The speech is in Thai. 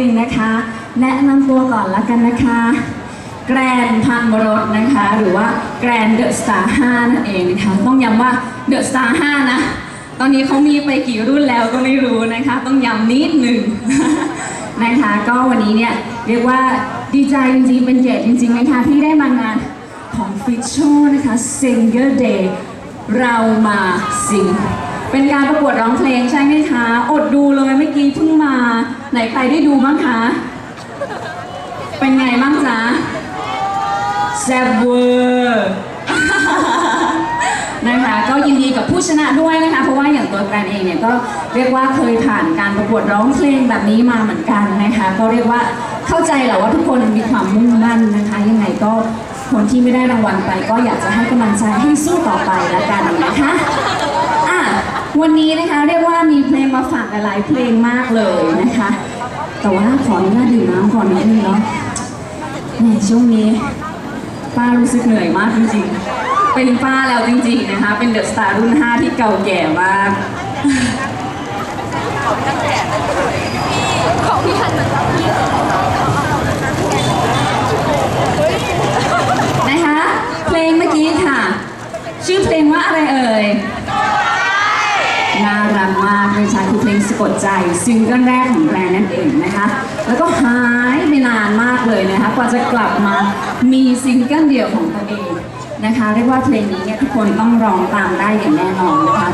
นึงนะคะ แนะนำตัวก่อนละกันนะคะ แกรนพันรสนะคะ หรือว่าแกรนเดอะสตาร์5นั่นเองนะคะ ต้องย้ำว่าเดอะสตาร์5นะ ตอนนี้เขามีไปกี่รุ่นแล้วก็ไม่รู้นะคะ ต้องย้ำนิดหนึ่งนะคะ ก็วันนี้เนี่ยเรียกว่าดีใจจริงๆ เป็นเกียรติจริงๆนะคะที่ได้มางานของฟิชโชนะคะ Singer Day เรามาสิงเป็นการประกวดร้องเพลงใช่ไหมคะ อดดูเลยเมื่อกี้เพิ่งมา ไหนใครได้ดูบ้างคะ เป็นไงบ้างจ๊ะแซ่บเวอร์นะคะก็ยินดีกับผู้ชนะด้วยนะคะเพราะว่าอย่างตัวแกรนเองเนี่ยก็เรียกว่าเคยผ่านการประกวดร้องเพลงแบบนี้มาเหมือนกันนะคะก็เรียกว่าเข้าใจแหละว่าทุกคนมีความมุ่งมั่นนะคะ ยังไงก็คนที่ไม่ได้รางวัลไปก็อยากจะให้กำลังใจให้สู้ต่อไปละกันนะคะอะวันนี้นะคะเรียกว่ามีเพลง มาฝากหลายๆเพลงมากเลยนะคะ แต่ว่าขออนุญาตดื่มน้ำก่อนนิดนึงเนาะแหมช่วงนี้ ป้ารู้สึกเหนื่อยมากจริงๆ เป็นป้าแล้วจริงๆนะคะ เป็นเดอะสตาร์รุ่น 5 ที่เก่าแก่มากของพี่ทันเหมือนกันนะคะเพลงเมื่อกี้ค่ะ ชื่อเพลงว่าอะไรเอ่ย น่ารักมาก เลยค่คือเพลงสะกดใจซิงเกิลแรกของแบรนด์นั่นเองนะคะ แล้วก็หายไปนานมากเลยนะคะ กว่าจะกลับมามีซิงเกิลเดี่ยวของตัวเองนะคะ เรียกว่าเพลงนี้เนี่ยทุกคนต้องร้องตามได้อย่างแน่นอนนะคะ